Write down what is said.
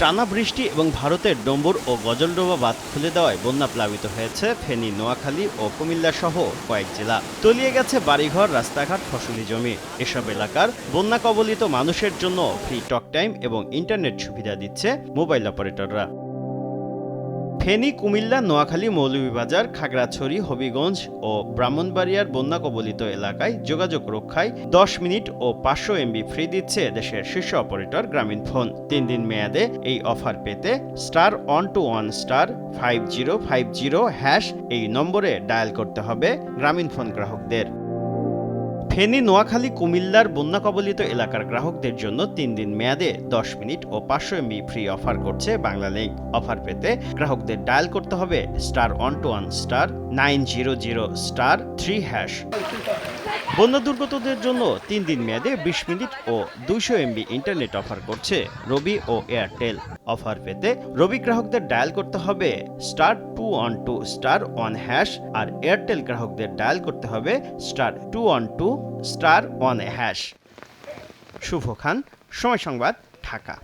টানা বৃষ্টি এবং ভারতের ডম্বুর ও গজলডোবা বাঁধ খুলে দেওয়ায় বন্যা প্লাবিত হয়েছে ফেনী, নোয়াখালী ও কুমিল্লা সহ কয়েক জেলা। তলিয়ে গেছে বাড়িঘর, রাস্তাঘাট, ফসলি জমি। এসব এলাকার বন্যা কবলিত মানুষের জন্য ফ্রি টক টাইম এবং ইন্টারনেট সুবিধা দিচ্ছে মোবাইল অপারেটররা। ফেনী, কুমিল্লা, নোয়াখালী, মৌলভীবাজার, খাগড়াছড়ি, হবিগঞ্জ ও ব্রাহ্মণবাড়িয়ার বন্যা কবলিত এলাকায় যোগাযোগ রক্ষায় দশ মিনিট ও পাঁচশো এমবি ফ্রি দিচ্ছে দেশের শীর্ষ অপারেটর গ্রামীণ ফোন। তিন দিন মেয়াদে এই অফার পেতে star one two one star five zero five zero hash এই নম্বরে ডায়াল করতে হবে গ্রামীণ ফোন গ্রাহকদের। ফেনী, নোয়াখালী, কুমিল্লার বন্যা কবলিত এলাকার গ্রাহকদের জন্য তিন দিন মেয়াদে দশ মিনিট ও পাঁচশো এমবি ফ্রি অফার করছে বাংলা লিঙ্ক অফার পেতে গ্রাহকদের ডায়াল করতে হবে star one two one star nine zero zero star three hash. বন্যা দুর্গতদের জন্য তিন দিন মেয়াদে বিশ মিনিট ও দুইশো এমবি ইন্টারনেট অফার করছে রবি ও এয়ারটেল। অফার পেতে রবি গ্রাহকদের ডায়াল করতে হবে star two one two, star one hash আর এয়ারটেল গ্রাহকদের ডায়াল করতে হবে star two one two, star one hash. Shuvo Khan, Somoy Sangbad, Dhaka.